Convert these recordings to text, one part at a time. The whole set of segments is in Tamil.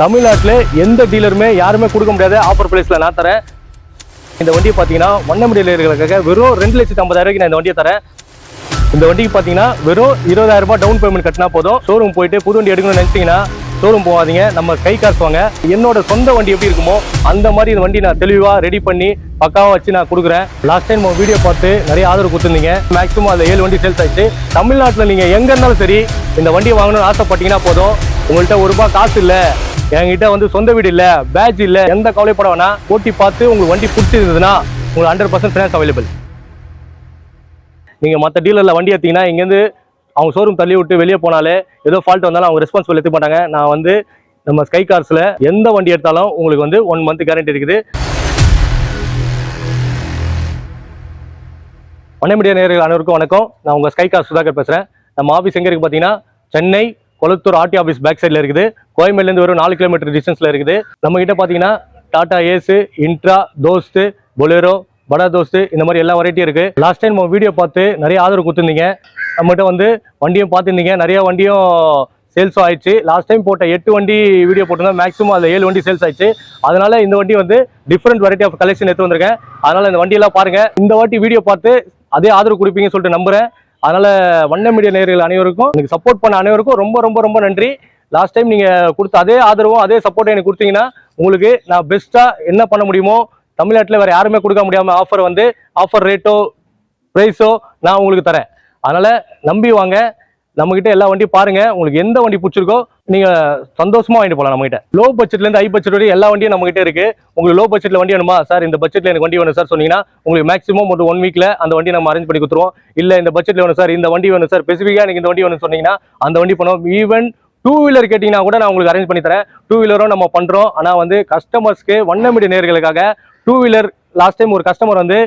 தமிழ்நாட்டில் எந்த டீலருமே யாருமே கொடுக்க முடியாத ஆஃபர் ப்ரைஸில் நான் தரேன். இந்த வண்டியை பார்த்தீங்கன்னா வண்ணமுடி டீலர்களுக்காக வெறும் ரெண்டு லட்சத்தி ஐம்பதாயிரூவாய்க்கு நான் இந்த வண்டியை தரேன். இந்த வண்டிக்கு பார்த்தீங்கன்னா வெறும் இருபதாயிரம் ரூபாய் டவுன் பேமெண்ட் கட்டினா போதும். ஷோரூம் போயிட்டு புது வண்டி எடுக்கணும்னு நினைச்சீங்கன்னா ஷோரூம் போகாதீங்க. நம்ம கை காசு வாங்க. என்னோட சொந்த வண்டி எப்படி இருக்குமோ அந்த மாதிரி இந்த வண்டி நான் தெளிவாக ரெடி பண்ணி பக்காவாக வச்சு நான் கொடுக்குறேன். லாஸ்ட் டைம் வீடியோ பார்த்து நிறைய ஆதரவு கொடுத்துருந்தீங்க. மேக்ஸிமம் அதில் ஏழு வண்டி சேல்ஸ் ஆயிடுச்சு. தமிழ்நாட்டில் நீங்கள் எங்கே இருந்தாலும் சரி இந்த வண்டியை வாங்கணும்னு ஆசைப்பட்டீங்கன்னா போதும். உங்கள்கிட்ட ஒரு ரூபாய் காசு இல்லை. என்கிட்ட வந்து சொந்த வீடு இல்லை பேட்ச் இல்லை எந்த கவலைப்பட வேணாம். ஓட்டி பார்த்து உங்களுக்கு வண்டி பிடிச்சிருந்ததுன்னா உங்களுக்கு ஹண்ட்ரட் பர்சன்ட் ஃபினான்ஸ் அவைலபிள் நீங்கள் மற்ற டீலரில் வண்டி எடுத்தீங்கன்னா இங்கேருந்து அவங்க ஷோரூம் தள்ளி விட்டு வெளியே போனாலே ஏதோ ஃபால்ட் வந்தாலும் அவங்க ரெஸ்பான்சிபிள் எடுத்துக்க மாட்டாங்க. நான் வந்து நம்ம ஸ்கை கார்ஸில் எந்த வண்டி எடுத்தாலும் உங்களுக்கு வந்து ஒன் மந்த் கேரண்டி இருக்குது. வண்ணமிடிய நேர்கள் அனைவருக்கும் வணக்கம். நான் உங்கள் ஸ்கை கார் சுதாகர் பேசுகிறேன் நம்ம ஆஃபீஸ் எங்கே இருக்குது பார்த்தீங்கன்னா Chennai Kolathur RT office back சைடில் இருக்குது. கோயம்பேலேருந்து வெறும் நாலு கிலோமீட்டர் டிஸ்டன்ஸில் இருக்குது. நம்மக்கிட்ட பார்த்தீங்கன்னா Tata Ace Intra Dost Bolero Bada Dost இந்த மாதிரி எல்லா வெரைட்டியும் இருக்குது லாஸ்ட் டைம் நம்ம வீடியோ பார்த்து நிறைய ஆதரவு கொடுத்துருந்தீங்க. நம்மகிட்ட வந்து வண்டியும் பார்த்துருந்தீங்க. நிறைய வண்டியும் சேல்ஸும் ஆயிடுச்சு. லாஸ்ட் டைம் போட்ட எட்டு வண்டி வீடியோ போட்டிருந்தா மேக்ஸிமம் அதில் ஏழு வண்டி சேல்ஸ் ஆயிடுச்சு. அதனால இந்த வண்டி வந்து டிஃப்ரெண்ட் வெரைட்டி ஆஃப் கலெக்ஷன் எடுத்து வந்திருக்கேன். அதனால இந்த வண்டியெல்லாம் பாருங்கள் இந்த வாட்டி வீடியோ பார்த்து அதே ஆதரவு கொடுப்பீங்கன்னு சொல்லிட்டு நம்புகிறேன் அதனால வண்ண மீடியா நேர்கள் அனைவருக்கும் எனக்கு சப்போர்ட் பண்ண அனைவருக்கும் ரொம்ப ரொம்ப ரொம்ப நன்றி. லாஸ்ட் டைம் நீங்க கொடுத்த அதே ஆதரவும் அதே சப்போர்ட்டை எனக்கு கொடுத்தீங்கன்னா உங்களுக்கு நான் பெஸ்ட்டா என்ன பண்ண முடியுமோ தமிழ்நாட்டில் வேற யாருமே கொடுக்க முடியாம ஆஃபர் வந்து ஆஃபர் ரேட்டோ ப்ரைஸோ நான் உங்களுக்கு தரேன். அதனால நம்பி வாங்க. நம்மகிட்ட எல்லா வண்டியும் பாருங்க. உங்களுக்கு எந்த வண்டி பிடிச்சிருக்கோ நீங்க சந்தோஷமா வாங்கிட்டு போகலாம் நம்ம கிட்ட லோ பட்ஜெட்ல இருந்து ஹை பட்ஜெட் வரையும் எல்லா வண்டியும் நம்ம கிட்ட இருக்கு. உங்களுக்கு லோ பட்ஜெட்ல வண்டி வேணுமா? சார் இந்த பட்ஜெட்ல எனக்கு வண்டி வேணும் சார் சொன்னீங்கன்னா உங்களுக்கு மேக்ஸிமம் ஒரு ஒன் வீக்ல அந்த வண்டி நம்ம அரேஞ்ச் பண்ணி கொடுத்துருவோம். இல்ல இந்த பட்ஜெட்ல வேணும் சார் இந்த வண்டி வேணும் சார் ஸ்பெசிஃபிக்கா எனக்கு இந்த வண்டி வேணும் சொன்னீங்கன்னா அந்த வண்டி பண்ணுவோம் ஈவன் டூ வீலர் கேட்டிங்கன்னா கூட நான் உங்களுக்கு அரேஞ்ச் பண்ணி தரேன். டூ வீலரும் நம்ம பண்றோம். ஆனா வந்து கஸ்டமர்ஸ்க்கு வண்ணமிடி நேர்களுக்காக டூ வீலர் லாஸ்ட் டைம் ஒரு கஸ்டமர் வந்து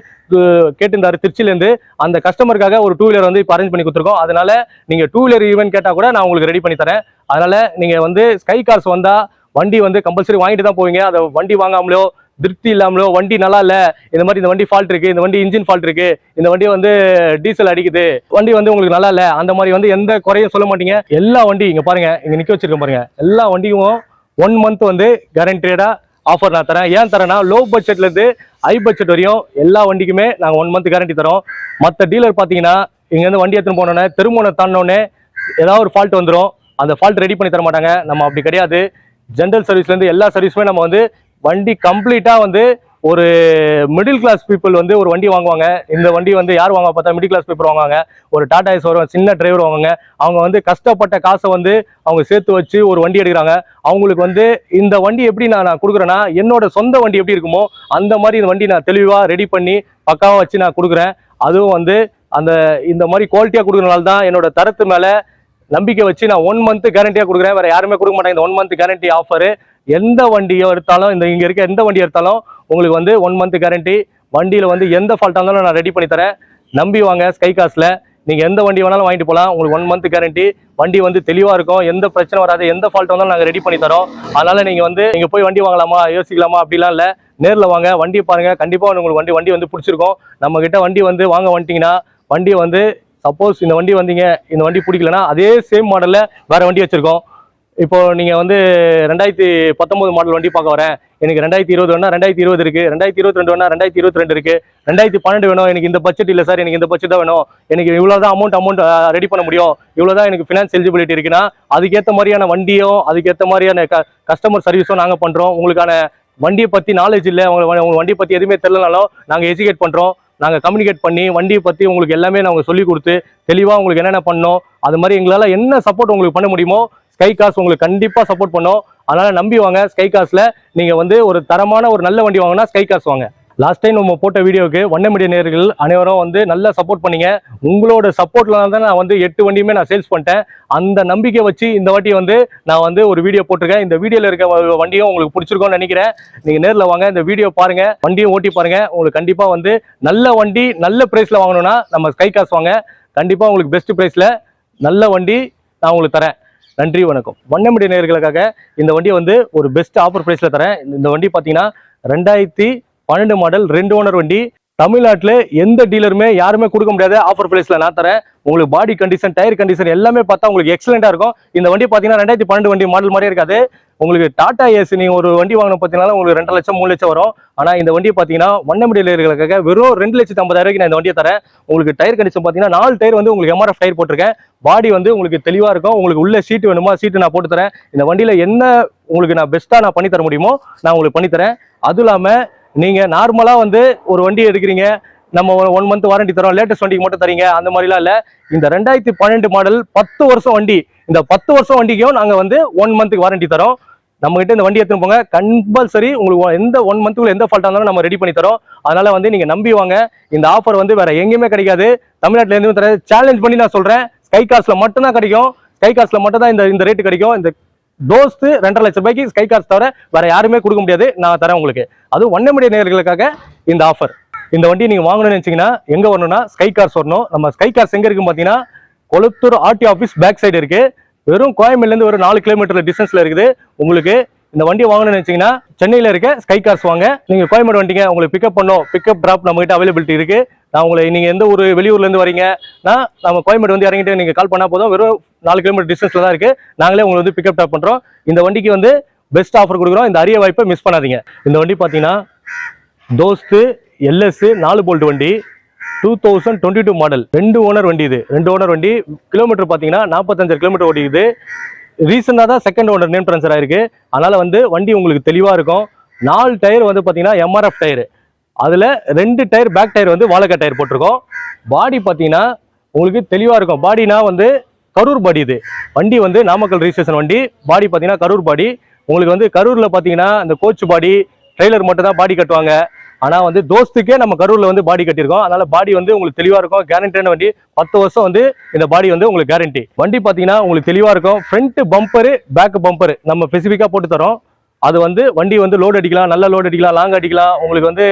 கேட்டிருந்தாரு திருச்சிலேருந்து அந்த கஸ்டமருக்காக ஒரு டூ வீலர் வந்து இப்போ அரேஞ்ச் பண்ணி கொடுத்துருக்கோம். அதனால நீங்கள் டூ வீலர் ஈவென்ட் கேட்டால் கூட நான் உங்களுக்கு ரெடி பண்ணி தரேன். அதனால நீங்கள் வந்து ஸ்கை கார்ஸ் வந்தால் வண்டி வந்து கம்பல்சரி வாங்கிட்டு தான் போவீங்க. அதை வண்டி வாங்காமலோ திருப்தி இல்லாமலோ வண்டி நல்லா இல்லை. இந்த மாதிரி இந்த வண்டி ஃபால்ட் இருக்குது இந்த வண்டி இன்ஜின் ஃபால்ட் இருக்குது இந்த வண்டி வந்து டீசல் அடிக்குது. வண்டி வந்து உங்களுக்கு நல்லா இல்லை. அந்த மாதிரி வந்து எந்த குறையும் சொல்ல மாட்டீங்க. எல்லா வண்டி இங்கே பாருங்கள் இங்கே நிற்க வச்சிருக்கேன் பாருங்கள் எல்லா வண்டியும் ஒன் மந்த் வந்து கேரண்டியடாக ஆஃபர் நான் தரேன். ஏன் தரேன்னா லோ பட்ஜெட்லேருந்து ஹை பட்ஜெட் வரையும் எல்லா வண்டிக்குமே நாங்கள் ஒன் மந்த் கேரண்டி தரோம். மற்ற டீலர் பார்த்தீங்கன்னா இங்கேருந்து வண்டி எடுத்துன்னு போனோன்னே திருமணம் தாண்டோடனே ஏதாவது ஒரு ஃபால்ட் வந்துடும் அந்த ஃபால்ட் ரெடி பண்ணி தர மாட்டாங்க. நம்ம அப்படி கிடையாது. ஜென்ரல் சர்வீஸ்லேருந்து எல்லா சர்வீஸுமே நம்ம வந்து வண்டி கம்ப்ளீட்டாக வந்து ஒரு மிடில் கிளாஸ் பீப்புள் வந்து ஒரு வண்டி வாங்குவாங்க. இந்த வண்டி வந்து யார் வாங்க பார்த்தா மிடில் கிளாஸ் பீப்புள் வாங்குவாங்க. ஒரு டாடா ஏஸ் வரும் சின்ன டிரைவர் வாங்குவாங்க. அவங்க வந்து கஷ்டப்பட்ட காசை வந்து அவங்க சேர்த்து வச்சு ஒரு வண்டி எடுக்கிறாங்க. அவங்களுக்கு வந்து இந்த வண்டி எப்படி நான் நான் கொடுக்குறேன்னா என்னோட சொந்த வண்டி எப்படி இருக்குமோ அந்த மாதிரி இந்த வண்டி நான் தெளிவாக ரெடி பண்ணி பக்காவாக வச்சு நான் கொடுக்குறேன். அதுவும் வந்து அந்த இந்த மாதிரி குவாலிட்டியாக கொடுக்குறனால தான் என்னோட தரத்து மேலே நம்பிக்கை வச்சு நான் ஒன் மந்த் கேரண்டியாக கொடுக்குறேன். வேறு யாருமே கொடுக்க மாட்டேன் இந்த ஒன் மந்த் கேரண்டி ஆஃபரு எந்த வண்டியோ எடுத்தாலும் இந்த இங்கே இருக்க எந்த வண்டி எடுத்தாலும் உங்களுக்கு வந்து ஒன் மந்த் கேரண்டி வண்டியில் வந்து எந்த ஃபால்ட்டாக இருந்தாலும் நான் ரெடி பண்ணி தரேன். நம்பி வாங்க ஸ்கை காசில் நீங்கள் எந்த வண்டி வேணாலும் வாங்கிட்டு போகலாம் உங்களுக்கு ஒன் மந்த் கேரண்டி வண்டி வந்து தெளிவாக இருக்கும். எந்த பிரச்சனை வராது. எந்த ஃபால்ட் வந்தாலும் நாங்கள் ரெடி பண்ணி தரோம். அதனால் நீங்கள் வந்து இங்கே போய் வண்டி வாங்கலாமா? யோசிக்கலாமா? அப்படிலாம் இல்லை. நேரில் வாங்க. வண்டி பாருங்கள் கண்டிப்பாக உங்களுக்கு வண்டி வண்டி வந்து பிடிச்சிருக்கும். நம்மக்கிட்ட வண்டி வந்து வாங்க வந்துட்டிங்கன்னா வண்டியை வந்து சப்போஸ் இந்த வண்டி வந்தீங்க இந்த வண்டி பிடிக்கலன்னா அதே சேம் மாடலில் வேறு வண்டி வச்சுருக்கோம். இப்போ நீங்க வந்து ரெண்டாயிரத்தி பத்தொன்பது மாடல் வண்டி பார்க்க வரேன். எனக்கு ரெண்டாயிரத்தி இருபது வேணா ரெண்டாயிரத்தி இருபது இருக்கு. ரெண்டாயிரத்தி இருபத்தி ரெண்டு வேணா ரெண்டாயிரத்தி இருபத்தி ரெண்டு இருக்கு. ரெண்டாயிரத்தி பன்னெண்டு வேணும். எனக்கு இந்த பட்ஜெட் இல்லை சார் எனக்கு இந்த பட்ஜெட் தான் வேணும். எனக்கு இவ்வளவுதான் அமௌண்ட் அமௌண்ட் ரெடி பண்ண முடியும். இவ்வளவுதான் எனக்கு ஃபினான்ஸ் எலிஜிபிலிட்டி இருக்குன்னா அதுக்கேற்ற மாதிரியான வண்டியும் அதுக்கேற்ற மாதிரியான கஸ்டமர் சர்வீஸும் நாங்க பண்றோம். உங்களுக்கான வண்டியை பத்தி நாலேஜ் இல்லை. உங்களுக்கு உங்கள் வண்டியை பத்தி எதுவுமே தெரியலனாலும் நாங்க எஜுகேட் பண்றோம். நாங்க கம்யூனிகேட் பண்ணி வண்டியை பத்தி உங்களுக்கு எல்லாமே நாங்க சொல்லி கொடுத்து தெளிவா உங்களுக்கு என்னென்ன பண்ணோம் அது மாதிரி எங்களால என்ன சப்போர்ட் உங்களுக்கு பண்ண முடியுமோ ஸ்கை காஸ் உங்களுக்கு கண்டிப்பாக சப்போர்ட் பண்ணோம். அதனால் நம்பி வாங்க ஸ்கை காஸில் நீங்கள் வந்து ஒரு தரமான ஒரு நல்ல வண்டி வாங்கினா ஸ்கை காஸ் வாங்க. லாஸ்ட் டைம் நம்ம போட்ட வீடியோவுக்கு வண்ண மீடியா நேர்கள் அனைவரும் வந்து நல்லா சப்போர்ட் பண்ணீங்க. உங்களோட சப்போர்ட்ல தான் நான் வந்து எட்டு வண்டியுமே நான் சேல்ஸ் பண்ணிட்டேன். அந்த நம்பிக்கை வச்சு இந்த வாட்டி வந்து நான் வந்து ஒரு வீடியோ போட்டிருக்கேன். இந்த வீடியோவில் இருக்க வண்டியும் உங்களுக்கு பிடிச்சிருக்கோம்னு நினைக்கிறேன். நீங்கள் நேரில் வாங்க இந்த வீடியோ பாருங்க வண்டியும் ஓட்டி பாருங்க. உங்களுக்கு கண்டிப்பாக வந்து நல்ல வண்டி நல்ல ப்ரைஸில் வாங்கணும்னா நம்ம ஸ்கை காஸ் வாங்க. கண்டிப்பாக உங்களுக்கு பெஸ்ட் ப்ரைஸில் நல்ல வண்டி நான் உங்களுக்கு தரேன். நன்றி வணக்கம். வண்ணமிடி நேர்களுக்காக இந்த வண்டியை வந்து ஒரு பெஸ்ட் ஆஃபர் ப்ரைஸில் தரேன். இந்த வண்டி பார்த்தீங்கன்னா ரெண்டாயிரத்தி பன்னெண்டு மாடல் ரெண்டு ஓனர் வண்டி. தமிழ்நாட்டில் எந்த டீலருமே யாருமே கொடுக்க முடியாத ஆஃபர் பிரைஸ்ல நான் தரேன். உங்களுக்கு பாடி கண்டிஷன் டயர் கண்டிஷன் எல்லாமே பார்த்தா உங்களுக்கு எக்ஸலண்ட்டாக இருக்கும். இந்த வண்டி பார்த்தீங்கன்னா ரெண்டாயிரத்தி பன்னெண்டு வண்டி மாடல் மாதிரியே இருக்காது. உங்களுக்கு டாடா ஏசி நீங்கள் ஒரு வண்டி வாங்கணும் பார்த்தீங்கன்னா உங்களுக்கு ரெண்டு லட்சம் மூணு லட்சம் வரும். ஆனால் இந்த வண்டி பார்த்தீங்கன்னா வண்ணம் இருக்கிறதுக்காக வெறும் ரெண்டு லட்சத்தி ஐம்பதாயிரம் நான் இந்த வண்டியை தரேன். உங்களுக்கு டயர் கண்டிஷன் பார்த்தீங்கன்னா நாலு டயர் வந்து உங்களுக்கு எம்ஆர்எஃப் டயர் போட்டிருக்கேன். பாடி வந்து உங்களுக்கு தெளிவாக இருக்கும். உங்களுக்கு உள்ள சீட் வேணுமா? சீட்டு நான் போட்டு தரேன். இந்த வண்டியில் என்ன உங்களுக்கு நான் பெஸ்ட்டாக நான் பண்ணி தர முடியுமோ நான் உங்களுக்கு பண்ணித்தரேன் அதுவும் இல்லாமல் நீங்கள் நார்மலாக வந்து ஒரு வண்டி எடுக்கிறீங்க நம்ம ஒன் மந்த் வாரண்டி தரோம் லேட்டஸ்ட் வண்டிக்கு மட்டும் தரீங்க அந்த மாதிரிலாம் இல்லை. இந்த ரெண்டாயிரத்தி பன்னெண்டு மாடல் பத்து வருஷம் வண்டி இந்த பத்து வருஷம் வண்டிக்கும் நாங்கள் வந்து ஒன் மந்த்துக்கு வாரண்டி தரோம். நம்மகிட்ட இந்த வண்டி எடுத்துன்னு போங்க. கம்பல்சரி உங்களுக்கு எந்த ஒன் மந்த்துக்குள்ள எந்த ஃபால்ட்டாக இருந்தாலும் நம்ம ரெடி பண்ணி தரோம். அதனால வந்து நீங்கள் நம்பி வாங்க. இந்த ஆஃபர் வந்து வேற எங்கேயுமே கிடைக்காது. தமிழ்நாட்டில் இருந்து தர சேலஞ்ச் பண்ணி நான் சொல்கிறேன் ஸ்கை காசில் மட்டும்தான் கிடைக்கும். ஸ்கை காசில் மட்டும் தான் இந்த இந்த ரேட் கிடைக்கும். இந்த தோஸ்து ரெண்டரை லட்சம் ரூபாய்க்கு ஸ்கை கார்ஸ் தவிர வேற யாருமே கொடுக்க முடியாது. நான் தரேன் உங்களுக்கு. அதுவும் ஒன்னே மீடிய நேர்களுக்காக இந்த ஆஃபர் இந்த வண்டி நீங்க வாங்கணும்னு நினைச்சீங்கன்னா எங்க வரணும்னா ஸ்கை கார்ஸ் வரணும். நம்ம ஸ்கை கார்ஸ் எங்க இருக்குன்னு பாத்தீங்கன்னா Kolathur RT office back side இருக்கு. வெறும் கோயம்பேடுல இருந்து ஒரு நாலு கிலோமீட்டர் டிஸ்டன்ஸ்ல இருக்குது. உங்களுக்கு இந்த வண்டி வாங்கணும்னு நினைச்சீங்கன்னா சென்னையில் இருக்க ஸ்கை கார்ஸ் வாங்க. நீங்கள் கோயம்பேடு வண்டிங்க உங்களுக்கு பிக்கப் பண்ணோம். பிக்கப் ட்ராப் நம்மகிட்ட அவைலபிலிட்டி இருக்குது நான் உங்களை நீங்கள் எந்த ஒரு வெளியூர்லேருந்து வரீங்கன்னா நம்ம கோயம்பேடு வந்து இறங்கிட்டு நீங்கள் கால் பண்ணால் போதும். வெறும் நாலு கிலோமீட்டர் டிஸ்டன்ஸில் தான் இருக்குது நாங்களே உங்களை வந்து பிக்கப் ட்ராப் பண்ணுறோம் இந்த வண்டிக்கு வந்து பெஸ்ட் ஆஃபர் கொடுக்குறோம். இந்த அரிய வாய்ப்பை மிஸ் பண்ணாதீங்க. இந்த வண்டி பார்த்தீங்கன்னா தோஸ்து எல்எஸ் நாலு போல்ட் வண்டி two thousand twenty two model ரெண்டு ஓனர் வண்டி இது. ரெண்டு ஓனர் வண்டி கிலோமீட்டர் பார்த்தீங்கன்னா நாற்பத்தஞ்சு கிலோமீட்டர் ஓடிக்குது. ரீசெண்டாக தான் செகண்ட் ஓனர் நேம் ட்ரான்ஸ்ஃபர் ஆயிருக்கு. அதனால வந்து வண்டி உங்களுக்கு தெளிவாக இருக்கும். நாலு டயர் வந்து பார்த்தீங்கன்னா எம்ஆர்எஃப் டயர். அதில் ரெண்டு டயர் பேக் டயர் வந்து வாழக்கா டயர் போட்டிருக்கோம். பாடி பார்த்தீங்கன்னா உங்களுக்கு தெளிவாக இருக்கும். பாடினா வந்து கரூர் பாடி இது. வண்டி வந்து நாமக்கல் ரிஜிஸ்ட்ரேஷன் வண்டி. பாடி பார்த்தீங்கன்னா கரூர் பாடி உங்களுக்கு வந்து கரூரில் பார்த்தீங்கன்னா இந்த கோச் பாடி ட்ரெய்லர் மட்டும் தான் பாடி கட்டுவாங்க. ஆனால் வந்து தோஸ்துக்கே நம்ம கரூரில் வந்து பாடி கட்டியிருக்கோம். அதனால் பாடி வந்து உங்களுக்கு தெளிவாக இருக்கும். கேரண்டியான வண்டி? பத்து வருஷம் வந்து இந்த பாடி வந்து உங்களுக்கு கேரண்டி வண்டி பார்த்தீங்கன்னா உங்களுக்கு தெளிவாக இருக்கும். ஃப்ரண்ட் பம்பரு பேக் பம்பரு நம்ம ஸ்பெசிஃபிக்காக போட்டு தரோம். அது வந்து வண்டி வந்து லோடு அடிக்கலாம். நல்ல லோடு அடிக்கலாம். லாங் அடிக்கலாம். உங்களுக்கு வந்து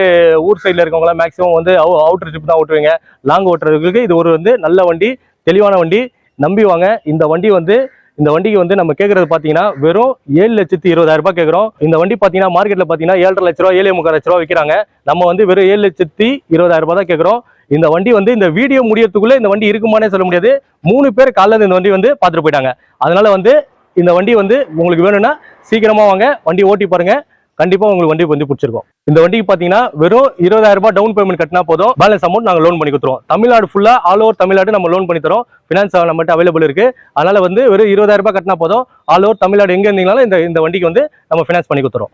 ஊர் சைடில் இருக்கவங்களாம் மேக்ஸிமம் வந்து அவுட்டர் ட்ரிப் தான் ஓட்டுவீங்க. லாங் ஓட்டுறதுக்கு இது ஒரு வந்து நல்ல வண்டி தெளிவான வண்டி. நம்பி வாங்க இந்த வண்டி வந்து இந்த வண்டிக்கு வந்து நம்ம கேட்கறது பார்த்தீங்கன்னா வெறும் ஏழு லட்சத்தி இருபதாயிரம் ரூபாய் கேட்குறோம் இந்த வண்டி பார்த்தீங்கன்னா மார்க்கெட்டில் பார்த்தீங்கன்னா ஏழரை லட்ச ரூபா ஏழு முக்கால் லட்ச ரூபா விற்கிறாங்க நம்ம வந்து வெறும் ஏழு லட்சத்தி இருபதாயிரம் ரூபாய் தான் கேட்குறோம் இந்த வண்டி வந்து இந்த வீடியோ முடியறதுக்குள்ள இந்த வண்டி இருக்குமானே சொல்ல முடியாது. மூணு பேர் காலையில் இந்த வண்டி வந்து பார்த்துட்டு போயிட்டாங்க. அதனால வந்து இந்த வண்டி வந்து உங்களுக்கு வேணும்னா சீக்கிரமா வாங்க. வண்டி ஓட்டி பாருங்க. கண்டிப்பா உங்களுக்கு வண்டி வந்து பிடிச்சிருக்கும். இந்த வண்டிக்கு பாத்தீங்கன்னா வெறும் இருபதாயிரம் ரூபாய் டவுன் பேமெண்ட் கட்டினா போதும். பேலன்ஸ் அமௌண்ட் நாங்க லோன் பண்ணி கொடுத்துருவோம். தமிழ்நாடு ஃபுல்லா ஆல் ஓவர் தமிழ்நாடு நம்ம லோன் பண்ணி தரோம். ஃபினான்ஸ் நம்மகிட்ட அவைலபிள் இருக்கு. அதனால வந்து வெறும் இருபதாயிரம் ரூபாய் கட்டினா போதும். ஆல் ஓவர் தமிழ்நாடு எங்க இருந்தீங்கனாலும் இந்த இந்த வண்டிக்கு வந்து நம்ம ஃபினான்ஸ் பண்ணி கொடுத்துறோம்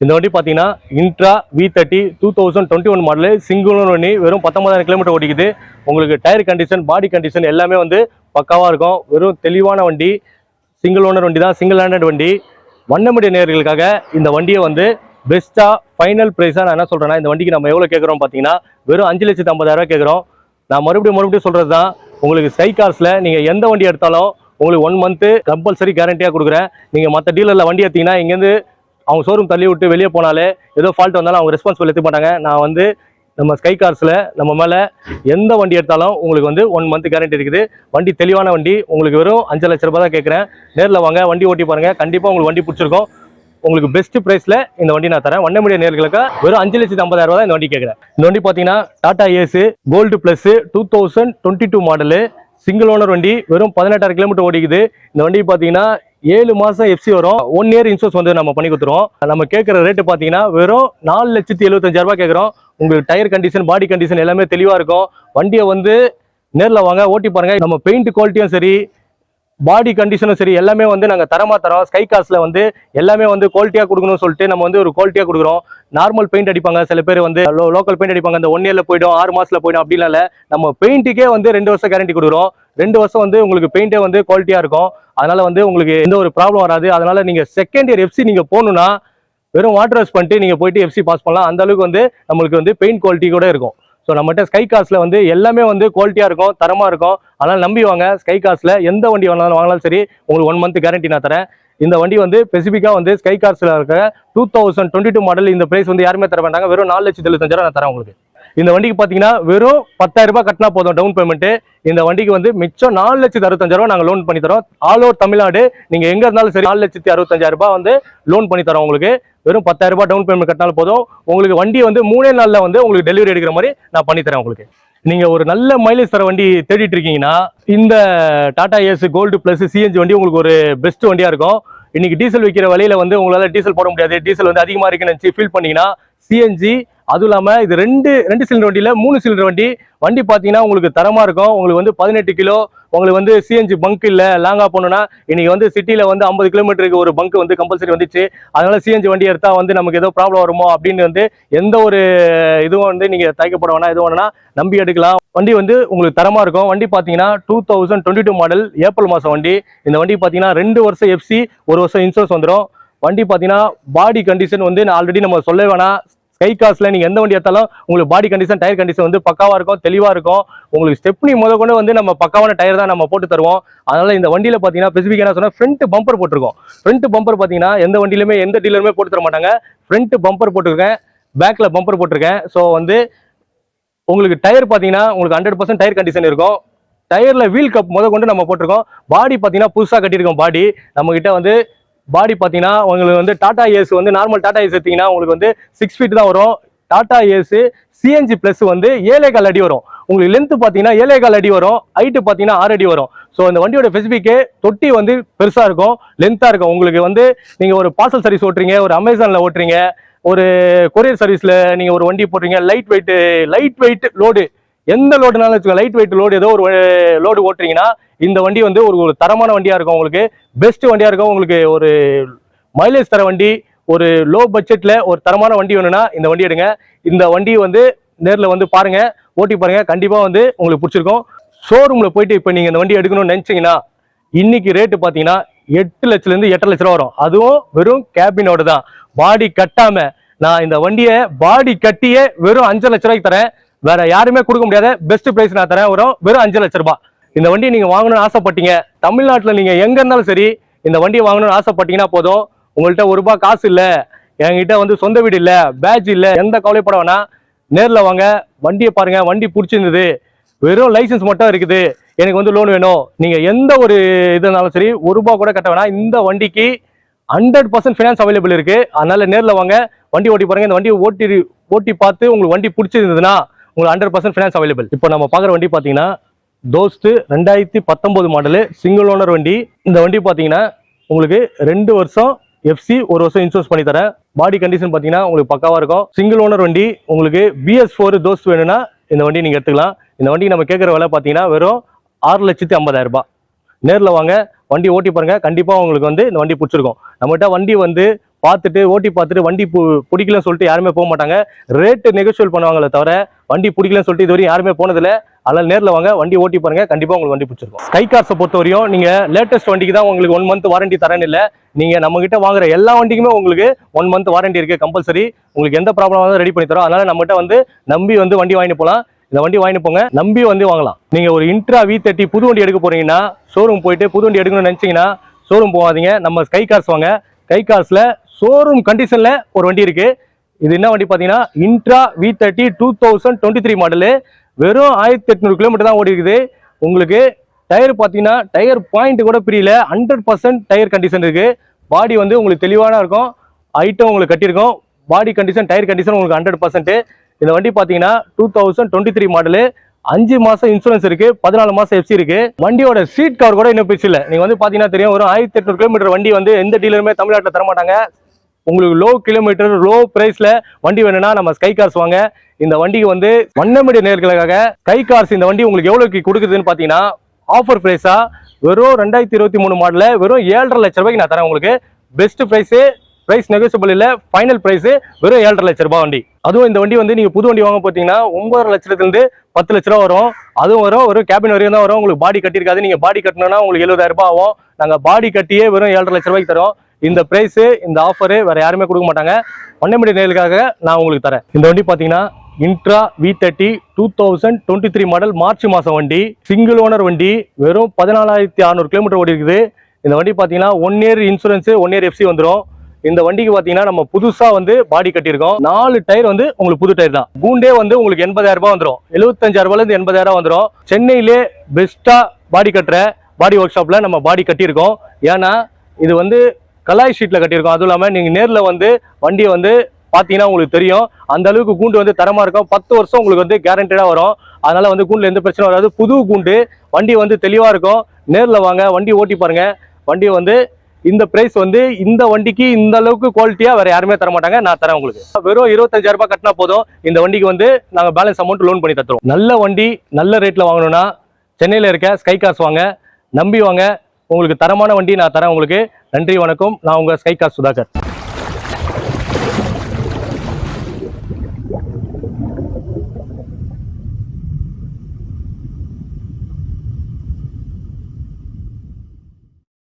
இந்த வண்டி பார்த்தீங்கன்னா Intra V thirty two thousand twenty one model single வண்டி வெறும் பத்தொன்பதாயிரம் கிலோமீட்டர் ஓடிக்குது. உங்களுக்கு டயர் கண்டிஷன் பாடி கண்டிஷன் எல்லாமே வந்து பக்காவாக இருக்கும். வெறும் தெளிவான வண்டி சிங்கிள் ஓனர் வண்டி தான் சிங்கிள் ஹேண்டட் வண்டி. வண்ணமுடைய நேயர்களுக்காக இந்த வண்டியை வந்து பெஸ்ட்டாக ஃபைனல் ப்ரைஸாக நான் என்ன சொல்கிறேன்னா இந்த வண்டிக்கு நம்ம எவ்வளோ கேட்குறோம் பார்த்தீங்கன்னா வெறும் அஞ்சு லட்சத்து ஐம்பதாயிரம் கேட்குறோம். நான் மறுபடியும் மறுபடியும் சொல்கிறது தான் உங்களுக்கு சை கார்ஸில் நீங்கள் எந்த வண்டி எடுத்தாலும் உங்களுக்கு ஒன் மந்த்து கம்பல்சரி கேரண்டியாக கொடுக்குறேன். நீங்கள் மற்ற டீலரில் வண்டி எடுத்தீங்கன்னா இங்கேருந்து அவங்க ஷோரூம் தள்ளி விட்டு வெளியே போனாலே ஏதோ ஃபால்ட் வந்தாலும் அவங்க ரெஸ்பான்சிபிள் எடுத்துக்க மாட்டாங்க. நான் வந்து நம்ம ஸ்கை கார்ஸில் நம்ம மேலே எந்த வண்டி எடுத்தாலும் உங்களுக்கு வந்து ஒன் மந்த் கேரண்டி இருக்குது. வண்டி தெளிவான வண்டி உங்களுக்கு வெறும் அஞ்சு லட்ச ரூபாய் தான் கேட்குறேன் நேரில் வாங்க வண்டி ஓட்டி பாருங்கள் கண்டிப்பாக உங்களுக்கு வண்டி பிடிச்சிருக்கும். உங்களுக்கு பெஸ்ட் ப்ரைஸில் இந்த வண்டி நான் தரேன். வண்ண மீடிய நேர்களுக்கு வெறும் அஞ்சு லட்சத்து ஐம்பதாயிரம் ரூபாய் தான் இந்த வண்டி கேட்குறேன் இந்த வண்டி பார்த்தீங்கன்னா Tata Ace Gold plus two thousand twenty two model single owner வண்டி வெறும் பதினெட்டாயிரம் கிலோமீட்டர் ஓடிக்குது. இந்த வண்டி பார்த்தீங்கன்னா ஏழு மாசம் எஃப்சி வரும். ஒன் இயர் இன்சூரன்ஸ் வந்து நம்ம பண்ணி கொடுத்துருவோம். நம்ம கேட்குற ரேட்டு பார்த்தீங்கன்னா வெறும் நாலு லட்சத்தி எழுபத்தஞ்சாயிரம் ரூபாய் கேட்குறோம். உங்களுக்கு டயர் கண்டிஷன் பாடி கண்டிஷன் எல்லாமே தெளிவாக இருக்கும். வண்டியை வந்து நேரில் வாங்க ஓட்டி பாருங்க. நம்ம பெயிண்ட் குவாலிட்டியும் சரி பாடி கண்டிஷனும் சரி எல்லாமே வந்து நாங்கள் தரமாக தரோம். ஸ்கை காசில் வந்து எல்லாமே வந்து குவாலிட்டியாக கொடுக்கணும்னு சொல்லிட்டு நம்ம வந்து ஒரு குவாலிட்டியாக கொடுக்குறோம். நார்மல் பெயிண்ட் அடிப்பாங்க சில பேர் வந்து லோக்கல் பெயிண்ட் அடிப்பாங்க. அந்த ஒன் இயரில் போயிடும் ஆறு மாதத்தில் போயிடும் அப்படிலாம் இல்லை. நம்ம பெயிண்ட்டுக்கே வந்து ரெண்டு வருஷம் கேரண்டி கொடுக்குறோம். ரெண்டு வருஷம் வந்து உங்களுக்கு பெயிண்டே வந்து குவாலிட்டியாக இருக்கும். அதனால வந்து உங்களுக்கு எந்த ஒரு ப்ராப்ளம் வராது. அதனால நீங்கள் செகண்ட் இயர் எஃப்சி நீங்கள் போகணுன்னா வெறும் வாட்டர் வாஷ் பண்ணிட்டு நீங்கள் போயிட்டு எஃப்சி பாஸ் பண்ணலாம். அந்த அளவுக்கு வந்து நம்மளுக்கு வந்து பெயிண்ட் குவாலிட்டி கூட இருக்கும். ஸோ நம்மகிட்ட ஸ்கை காஸ்ல வந்து எல்லாமே வந்து குவாலிட்டியா இருக்கும் தரமா இருக்கும். அதனால நம்பி வாங்க ஸ்கை காசில் எந்த வண்டி வேணாலும் வாங்கினாலும் சரி உங்களுக்கு ஒன் மந்த் கேரண்டி நான் தரேன். இந்த வண்டி வந்து ஸ்பெசிஃபிக்காக வந்து ஸ்கை கார்ஸ்ல இருக்கிற two thousand twenty two model இந்த பிரைஸ் வந்து யாருமே தர மாட்டாங்க வெறும் நாலு லட்சத்தி எழுபத்தஞ்சாயிரம் நான் தரேன் உங்களுக்கு. இந்த வண்டிக்கு பார்த்தீங்கன்னா வெறும் பத்தாயிரம் ரூபாய் கட்டினா போதும் டவுன் பேமெண்ட் இந்த வண்டிக்கு வந்து மிச்சம் நாலு லட்சத்தி அறுபத்தஞ்சாயிரம் நாங்கள் லோன் பண்ணி தரோம். ஆல் ஓவர் தமிழ்நாடு நீங்க எங்க இருந்தாலும் சரி நாலு லட்சத்தி அறுபத்தஞ்சாயிரம் ரூபாய் வந்து லோன் பண்ணி தரோம் உங்களுக்கு. வெறும் பத்தாயிரம் ரூபாய் டவுன் பேமெண்ட் கட்டினாலும் போதும். உங்களுக்கு வண்டி வந்து மூணே நாளில் வந்து உங்களுக்கு டெலிவரி எடுக்கிற மாதிரி நான் பண்ணித்தரேன் உங்களுக்கு. நீங்கள் ஒரு நல்ல மைலேஜ் தர வண்டி தேடிட்டு இருக்கீங்கன்னா இந்த Tata Ace Gold plus CNG வண்டி உங்களுக்கு ஒரு பெஸ்ட் வண்டியாக இருக்கும். இன்னைக்கு டீசல் விற்கிற வழியில் வந்து உங்களால் டீசல் போட முடியாது. டீசல் வந்து அதிகமாக இருக்குன்னு நினைச்சு ஃபீல் பண்ணிங்கன்னா சிஎன்ஜி அதுவும் இல்லாமல் இது ரெண்டு ரெண்டு சிலிண்டர் வண்டியில் மூணு சிலிண்டர் வண்டி. வண்டி பார்த்தீங்கன்னா உங்களுக்கு தரமாக இருக்கும். உங்களுக்கு வந்து பதினெட்டு கிலோ உங்களுக்கு வந்து சிஎன்ஜி பங்க் இல்லை லாங்காக போகணுன்னா இன்றைக்கி வந்து சிட்டியில் வந்து ஐம்பது கிலோமீட்டருக்கு ஒரு பங்க் வந்து கம்பல்சரி வந்துச்சு. அதனால் சிஎன்ஜி வண்டி எடுத்தால் வந்து நமக்கு ஏதோ ப்ராப்ளம் வருமோ அப்படின்னு வந்து எந்த ஒரு இதுவும் வந்து நீங்கள் தயக்கப்பட வேணாம். எதுவும் வேணா நம்பி எடுக்கலாம். வண்டி வந்து உங்களுக்கு தரமாக இருக்கும். வண்டி பார்த்தீங்கன்னா two thousand twenty two model April மாதம் வண்டி. இந்த வண்டி பார்த்தீங்கன்னா ரெண்டு வருஷம் எஃப்சி ஒரு வருஷம் இன்சூரன்ஸ் வந்துடும் வண்டி பார்த்தீங்கன்னா பாடி கண்டிஷன் வந்து நான் ஆல்ரெடி நம்ம சொல்ல வேணாம். ஸ்கை காஸ்ல நீங்க எந்த வண்டி எடுத்தாலும் உங்களுக்கு பாடி கண்டிஷன் டயர் கண்டிஷன் வந்து பக்காவா இருக்கும் தெளிவா இருக்கும். உங்களுக்கு ஸ்டெப்னி முத கொண்டு வந்து நம்ம பக்காவான டயர் தான் நம்ம போட்டு தருவோம். அதனால இந்த வண்டியில பாத்தீங்கன்னா ஸ்பெசிஃபிக் என்ன சொன்னா ஃப்ரண்ட் பம்பர் போட்டிருக்கோம். ஃப்ரண்ட் பம்பர் பாத்தீங்கன்னா எந்த வண்டியிலுமே எந்த டீலருமே போட்டு தர மாட்டாங்க. ஃப்ரண்ட் பம்பர் போட்டிருக்கேன். பேக்ல பம்பர் போட்டிருக்கேன். ஸோ வந்து உங்களுக்கு டயர் பாத்தீங்கன்னா உங்களுக்கு ஹண்ட்ரட் பர்சன்ட் டயர் கண்டிஷன் இருக்கும். டயர்ல வீல் கப் முத கொண்டு நம்ம போட்டிருக்கோம். பாடி பாத்தீங்கன்னா புதுசா கட்டியிருக்கோம் பாடி நம்ம கிட்ட வந்து பாடி பார்த்தீங்கன்னா உங்களுக்கு வந்து டாடா ஏஸ் வந்து நார்மல் டாடா ஏஸ் எடுத்தீங்கன்னா உங்களுக்கு வந்து சிக்ஸ் ஃபீட் தான் வரும். டாடா ஏஸ் சிஎன்ஜி ப்ளஸ் வந்து ஏழே கால் அடி வரும். உங்களுக்கு லென்த்து பார்த்தீங்கன்னா ஏழே கால் அடி வரும். ஹைட்டு பார்த்தீங்கன்னா ஆறு அடி வரும். ஸோ இந்த வண்டியோட ஸ்பெசிஃபிக்கு தொட்டி வந்து பெருசாக இருக்கும் லென்த்தாக இருக்கும். உங்களுக்கு வந்து நீங்கள் ஒரு பார்சல் சர்வீஸ் ஓட்டுறீங்க ஒரு அமேசானில் ஓட்டுறீங்க ஒரு கொரியர் சர்வீஸில் நீங்கள் ஒரு வண்டி போடுறீங்க light weight light weight load எந்த லோடுனாலும் வச்சுக்கோங்க லைட் வெயிட் லோடு ஏதோ ஒரு லோடு ஓட்டுறீங்கன்னா இந்த வண்டி வந்து ஒரு ஒரு தரமான வண்டியாக இருக்கும் உங்களுக்கு. பெஸ்ட் வண்டியாக இருக்கும் உங்களுக்கு ஒரு மைலேஜ் தர வண்டி ஒரு லோ பட்ஜெட்டில் ஒரு தரமான வண்டி வேணும்னா இந்த வண்டி எடுங்க. இந்த வண்டி வந்து நேரில் வந்து பாருங்கள் ஓட்டி பாருங்கள் கண்டிப்பாக வந்து உங்களுக்கு பிடிச்சிருக்கும். ஷோரூமில் போயிட்டு இப்போ நீங்கள் இந்த வண்டி எடுக்கணும்னு நினச்சிங்கன்னா இன்னைக்கு ரேட்டு பார்த்தீங்கன்னா எட்டு லட்சலேருந்து எட்டரை லட்ச ரூபா வரும். அதுவும் வெறும் கேபினோட தான் பாடி கட்டாமல் நான் இந்த வண்டியை பாடி கட்டியே வெறும் அஞ்சு லட்ச ரூபாய்க்கு தரேன். வேற யாருமே கொடுக்க முடியாத பெஸ்ட் பிரைஸ் நான் தரேன். வரும் வெறும் அஞ்சு லட்ச ரூபாய். இந்த வண்டி நீங்க வாங்கணும்னு ஆசைப்பட்டீங்க. தமிழ்நாட்டில் நீங்க எங்க இருந்தாலும் சரி இந்த வண்டியை வாங்கணும்னு ஆசைப்பட்டீங்கன்னா போதும். உங்கள்கிட்ட ஒரு ரூபாய் காசு இல்ல. என்கிட்ட வந்து சொந்த வீடு இல்ல பேட்ச் இல்ல எந்த கவலைப்பட வேணாம். நேர்ல வாங்க. வண்டியை பாருங்க. வண்டி பிடிச்சிருந்தது. வெறும் லைசென்ஸ் மட்டும் இருக்குது. எனக்கு வந்து லோன் வேணும். நீங்க எந்த ஒரு இதுனாலும் சரி ஒரு ரூபாய் கூட கட்ட வேணாம். இந்த வண்டிக்கு ஹண்ட்ரட் பர்சன்ட் ஃபினான்ஸ் அவைலபிள் இருக்கு. அதனால நேர்ல வாங்க. வண்டி ஓட்டி பாருங்க. இந்த வண்டியை ஓட்டி ஓட்டி பார்த்து உங்களுக்கு வண்டி பிடிச்சிருந்ததுன்னா உங்களுக்கு ஹண்ட்ரட் பர்சன்ட் ஃபினான்ஸ் அவைலபிள் இப்போ நம்ம பார்க்குற வண்டி பார்த்தீங்கன்னா தோஸ்து ரெண்டாயிரத்தி பத்தொம்போது மாடலு சிங்கிள் ஓனர் வண்டி. இந்த வண்டி பார்த்தீங்கன்னா உங்களுக்கு ரெண்டு வருஷம் எஃப்சி ஒரு வருஷம் இன்சூரன்ஸ் பண்ணி தரேன். பாடி கண்டிஷன் பார்த்தீங்கன்னா உங்களுக்கு பக்காவாக இருக்கும். சிங்கிள் ஓனர் வண்டி உங்களுக்கு பிஎஸ் ஃபோர் தோஸ்து வேணும்னா இந்த வண்டி நீங்கள் எடுத்துக்கலாம். இந்த வண்டி நம்ம கேட்குற விலை பார்த்தீங்கன்னா வெறும் ஆறு லட்சத்தி ஐம்பதாயிரம் ரூபாய். நேரில் வாங்க வண்டி ஓட்டி பாருங்கள் கண்டிப்பாக உங்களுக்கு வந்து இந்த வண்டி பிடிச்சிருக்கும். நம்மகிட்ட வண்டி வந்து பார்த்துட்டு ஓட்டி பார்த்துட்டு வண்டி பு- பிடிக்கலன்னு சொல்லிட்டு யாருமே போக மாட்டாங்க. ரேட்டு நெகோஷியல் பண்ணுவாங்களே தவிர வண்டி பிடிக்கலன்னு சொல்லிட்டு இதுவரையும் யாருமே போனதில்ல. அதனால் நேரில் வாங்க வண்டி ஓட்டி பாருங்க. கண்டிப்பாக உங்களுக்கு வண்டி பிடிச்சிருக்கும். ஸ்கை கார்ஸை பொறுத்த வரையும் நீங்கள் லேட்டஸ்ட் வண்டிக்கு தான் உங்களுக்கு ஒன் மந்த் வாரண்டி தரேன்னு இல்லை. நீங்கள் நம்மகிட்ட வாங்குற எல்லா வண்டிக்குமே உங்களுக்கு ஒன் மந்த் வாரண்டி இருக்குது கம்பல்சரி உங்களுக்கு எந்த ப்ராப்ளம் வந்தாலும் ரெடி பண்ணி தரோம். அதனால் நம்மகிட்ட வந்து நம்பி வந்து வண்டி வாங்கிட்டு போகலாம். இந்த வண்டி வாங்கிட்டு போங்க. நம்பி வந்து வாங்கலாம். நீங்கள் ஒரு இன்ட்ரா வி தேர்ட்டி புது வண்டி எடுக்க போறீங்கன்னா ஷோரூம் போயிட்டு புது வண்டி எடுக்கணும்னு நினைச்சீங்கன்னா ஷோரூம் போகாதீங்க. நம்ம ஸ்கை கார்ஸ் வாங்க. ஸ்கை காசில் ஷோரூம் கண்டிஷன்ல ஒரு வண்டி இருக்கு. இது என்ன வண்டி பாத்தீங்கன்னா Intra V thirty two thousand twenty three model வெறும் ஆயிரத்தி எட்நூறு கிலோமீட்டர் தான் ஓடி இருக்குது உங்களுக்கு டயர் பார்த்தீங்கன்னா டயர் பாயிண்ட் கூட பிரியல. ஹண்ட்ரட் பர்சன்ட் டயர் கண்டிஷன் இருக்கு. பாடி வந்து உங்களுக்கு தெளிவான இருக்கும். ஹைட்டும் உங்களுக்கு கட்டியிருக்கோம். பாடி கண்டிஷன் டயர் கண்டிஷன் உங்களுக்கு ஹண்ட்ரட் பர்சன்ட் இந்த வண்டி பார்த்தீங்கன்னா two thousand twenty three model அஞ்சு மாசம் இன்சூரன்ஸ் இருக்கு. பதினாலு மாசம் எஃப்சி இருக்கு. வண்டியோட சீட் கவர் கூட இன்னும் பிரிச்சு இல்லை. நீங்க வந்து பாத்தீங்கன்னா தெரியும் ஒரு ஆயிரத்தி எட்நூறு கிலோமீட்டர் வண்டி வந்து எந்த டீலருமே தமிழ்நாட்டில் தர மாட்டாங்க உங்களுக்கு லோ கிலோமீட்டர் லோ பிரைஸ்ல வண்டி வேணும்னா நம்ம ஸ்கை கார்ஸ் வாங்க. இந்த வண்டிக்கு வந்து வண்ணமிடி நேர்களுக்காக ஸ்கை கார்ஸ் இந்த வண்டி உங்களுக்கு எவ்வளோக்கு கொடுக்குதுன்னு பாத்தீங்கன்னா ஆஃபர் பிரைஸா வெறும் ரெண்டாயிரத்தி இருபத்தி மூணு மாடல வெறும் ஏழரை லட்ச ரூபாய்க்கு நான் தரேன் உங்களுக்கு. பெஸ்ட் பிரைஸ் பிரைஸ் நெகோசியபிள் இல்ல ஃபைனல் பிரைஸ் வெறும் ஏழரை லட்ச ரூபாய் வண்டி. அதுவும் இந்த வண்டி வந்து நீங்க புது வண்டி வாங்க போத்தீங்கன்னா ஒன்பதரை லட்சத்துல இருந்து பத்து லட்ச ரூபா வரும். அதுவும் வரும் ஒரு கேபின் வரையும் தான் வரும். உங்களுக்கு பாடி கட்டியிருக்காது. நீங்க பாடி கட்டணும்னா உங்களுக்கு எழுபதாயிரம் ரூபாய் ஆகும். நாங்க பாடி கட்டியே வெறும் ஏழரை லட்ச ரூபாய்க்கு தரோம் இந்த ப்ரைஸு இந்த ஆஃபரு வேறு யாருமே கொடுக்க மாட்டாங்க. ஒன்னமடி நேலுக்காக நான் உங்களுக்கு தரேன். இந்த வண்டி பார்த்தீங்கன்னா Intra V thirty two thousand twenty three model March மாதம் வண்டி. சிங்கிள் ஓனர் வண்டி வெறும் பதினாலாயிரத்தி அறநூறு கிலோமீட்டர் ஓடி இருக்குது. இந்த வண்டி பார்த்தீங்கன்னா one year insurance one year FC வந்துடும் இந்த வண்டிக்கு பார்த்தீங்கன்னா நம்ம புதுசாக வந்து பாடி கட்டியிருக்கோம். நாலு டயர் வந்து உங்களுக்கு புது டயர் தான். பூண்டே வந்து உங்களுக்கு எண்பதாயிரம் ரூபாய் வந்துடும் எழுபத்தஞ்சாயிரம் ரூபாயில எண்பதாயிரம் வந்துடும் சென்னையிலே பெஸ்ட்டாக பாடி கட்டுற பாடி ஒர்க் ஷாப்பில் நம்ம பாடி கட்டியிருக்கோம். ஏன்னா இது வந்து கலாய் ஷீட்டில் கட்டியிருக்கோம். அதுவும் இல்லாமல் நீங்கள் நேரில் வந்து வண்டியை வந்து பார்த்தீங்கன்னா உங்களுக்கு தெரியும். அந்த அளவுக்கு கூண்டு வந்து தரமாக இருக்கும். பத்து வருஷம் உங்களுக்கு வந்து கேரண்டடாக வரும். அதனால் வந்து கூண்டில் எந்த பிரச்சனையும் வராது. புது கூண்டு வண்டி வந்து தெளிவாக இருக்கும். நேரில் வாங்க வண்டி ஓட்டி பாருங்கள் வண்டி வந்து இந்த பிரைஸ் வந்து இந்த வண்டிக்கு இந்த அளவுக்கு குவாலிட்டியாக வேறு யாருமே தர மாட்டாங்க நான் தரேன் உங்களுக்கு. வெறும் இருபத்தஞ்சாயிரம் ரூபாய் கட்டினா போதும். இந்த வண்டிக்கு வந்து நாங்கள் பேலன்ஸ் அமௌண்ட் லோன் பண்ணி தத்துறோம் நல்ல வண்டி நல்ல ரேட்டில் வாங்கணும்னா சென்னையில் இருக்க ஸ்கை கார்ஸ் வாங்க நம்பி வாங்க உங்களுக்கு தரமான வண்டி நான் தரேன். உங்களுக்கு நன்றி வணக்கம். நான் உங்க ஸ்கை கார் சுதாகர்.